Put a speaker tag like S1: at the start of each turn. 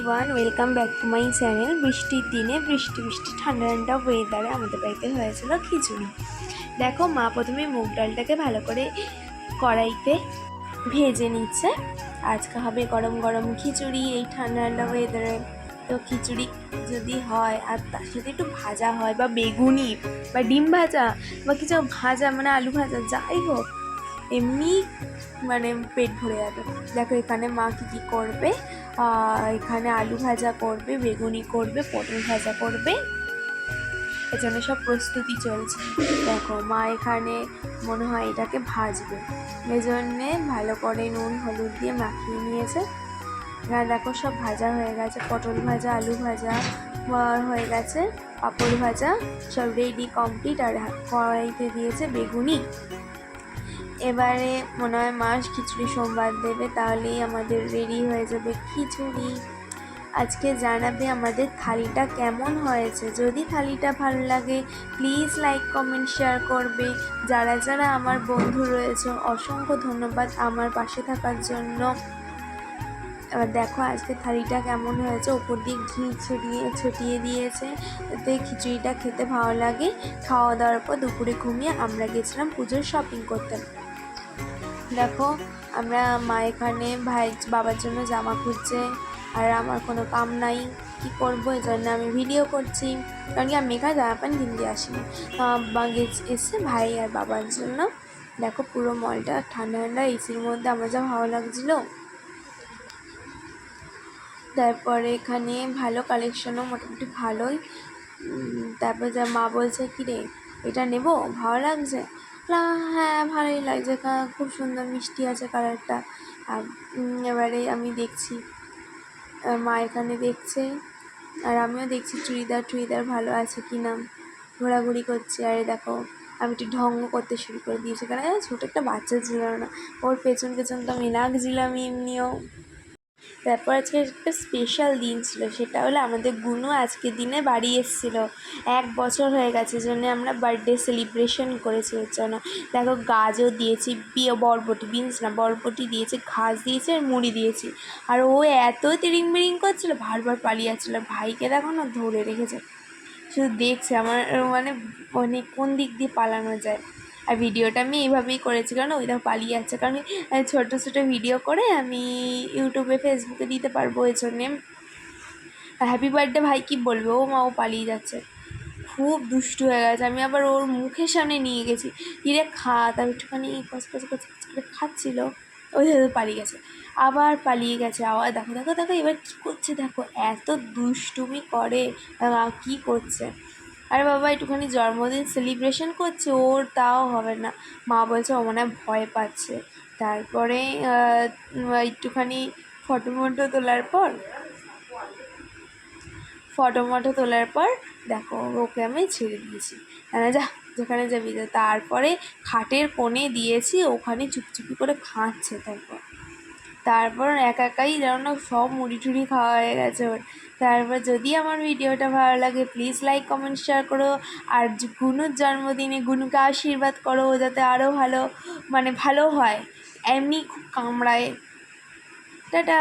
S1: Everyone welcome back to my channel বৃষ্টির দিনে বৃষ্টি বৃষ্টি, ঠান্ডা ঠান্ডা ওয়েদারে আমাদের বাড়িতে হয়েছিল খিচুড়ি। দেখো, মা প্রথমে মুগ ডালটাকে ভালো করে কড়াইতে ভেজে নিচ্ছে। আজকে হবে গরম গরম খিচুড়ি, এই ঠান্ডা ঠান্ডা ওয়েদারে তো খিচুড়ি যদি হয়, আর তার সাথে একটু ভাজা হয়, বা বেগুনি, বা ডিম ভাজা, বা কিছু ভাজা মানে আলু ভাজা, যাই হোক, এমনি মানে পেট ভরে যাবে। দেখো, এখানে মা কী কী করবে? এখানে আলু ভাজা করবে, বেগুনি করবে, পটল ভাজা করবে। এর জন্য সব প্রস্তুতি চলছে। দেখো, মা এখানে মনে হয় এটাকে ভাজবে। এই জন্যে ভালো করে নুন, হলুদ দিয়ে মাখিয়ে নিয়েছে। এখানে দেখো সব ভাজা হয়ে গেছে। পটল ভাজা, আলু ভাজা হয়ে গেছে। পাঁপড় ভাজা সব রেডি কমপ্লিট আর কড়াইতে দিয়েছে বেগুনি। এবারে মনে হয় মাস খিচুড়ি সোমবার দেবে, তাহলেই আমাদের রেডি হয়ে যাবে খিচুড়ি। আজকে জানাবে আমাদের থালিটা কেমন হয়েছে। যদি থালিটা ভালো লাগে প্লিজ লাইক কমেন্ট শেয়ার করবে। যারা যারা আমার বন্ধু রয়েছে, অসংখ্য ধন্যবাদ আমার পাশে থাকার জন্য। এবার দেখো আজকে থালিটা কেমন হয়েছে। ওপর দিয়ে ঘি ছড়িয়ে ছটিয়ে দিয়েছে। এতে খিচুড়িটা খেতে ভালো লাগে। খাওয়া দাওয়ার পর দুপুরে ঘুমিয়ে আমরা গেছিলাম পুজোর শপিং করতে। দেখো, আমরা মা এখানে ভাই বাবার জন্য জামা খুঁজছে, আর আমার কোনো কাম নাই, কি করব এই জন্য আমি ভিডিও করছি। কারণ কি আমি এখানে জামা প্যান্ট কিনতে আসিনি। এসছে ভাই আর বাবার জন্য দেখো পুরো মলটা ঠান্ডা ঠান্ডা এসির মধ্যে আমার যা ভালো লাগছিল। তারপরে এখানে ভালো কালেকশনও মোটামুটি ভালোই। তারপর যা মা বলছে কি রে এটা নেব? ভালো লাগছে? হ্যাঁ ভালোই লাগছে। খুব সুন্দর মিষ্টি আছে কালারটা। আর এবারে আমি দেখছি মা এখানে দেখছে। আর আমিও দেখছি চুড়িদার, টুড়িদার ভালো আছে কি না। ঘোরাঘুরি করছে। আরে দেখো, আমি একটু ঢঙ্গ করতে শুরু করে দিয়েছি। কারণ ছোটো একটা বাচ্চা ছিল না। ওর পেছন পেছন তো আমি লাগছিলাম এমনিও। তারপর আজকে একটা স্পেশাল দিন ছিল, সেটা হলো আমাদের গুনু আজকের দিনে বাড়ি এসেছিল। এক বছর হয়ে গেছে জন্য আমরা বার্থডে সেলিব্রেশন করেছি ওর জন্য। দেখো গাজও দিয়েছি বিয়ে বরবটি বিনস না, বরবটি দিয়েছি, ঘাস দিয়েছি আর মুড়ি দিয়েছি। আর ও এত তিরিং বিরিং করছিল, বারবার পালিয়ে যাচ্ছিল ভাইকে দেখো না ধরে রেখেছে। শুধু দেখছে আমার মানে মানে কোন দিক দিয়ে পালানো যায়। আর ভিডিওটা আমি এইভাবেই করেছি, কারণ ওই দেখো পালিয়ে যাচ্ছে। কারণ ছোটো ছোটো ভিডিও করে আমি ইউটিউবে, ফেসবুকে দিতে পারব এই জন্যে। হ্যাপি বার্থডে ভাই কি বলবে? ও মা, ও পালিয়ে যাচ্ছে। খুব দুষ্টু হয়ে গেছে। আমি আবার ওর মুখের সামনে নিয়ে গেছি। ইরে খা তার একটুখানি কচ কচ কচ কচ করে খাচ্ছিল। ওই পালিয়ে গেছে। আবার পালিয়ে গেছে। আবার দেখো দেখো দেখো, এবার কী করছে? দেখো, এত দুষ্টুমি করে। কী করছে? আরে বাবা, একটুখানি জন্মদিন সেলিব্রেশন করছে, ওর তাও হবে না। মা বলছে ও মনে ভয় পাচ্ছে। তারপরে একটুখানি ফটো মটো তোলার পর ফটো মটো তোলার পর, দেখো, ওকে আমি ছেড়ে দিয়েছি। যা, যেখানে যাবি তারপরে খাটের কোণে দিয়েছি, ওখানে চুপচুপি করে খাচ্ছে তারপর। তারপর একা একাই যেন সব মুড়ি টুড়ি খাওয়া হয়ে গেছে ওর। তারপর যদি আমার ভিডিওটা ভালো লাগে প্লিজ লাইক কমেন্ট শেয়ার করো। আর গুনুর জন্মদিনে গুনুকে আশীর্বাদ করো যাতে আরও ভালো মানে ভালো হয়। এমনি খুব কামড়ায়। টাটা!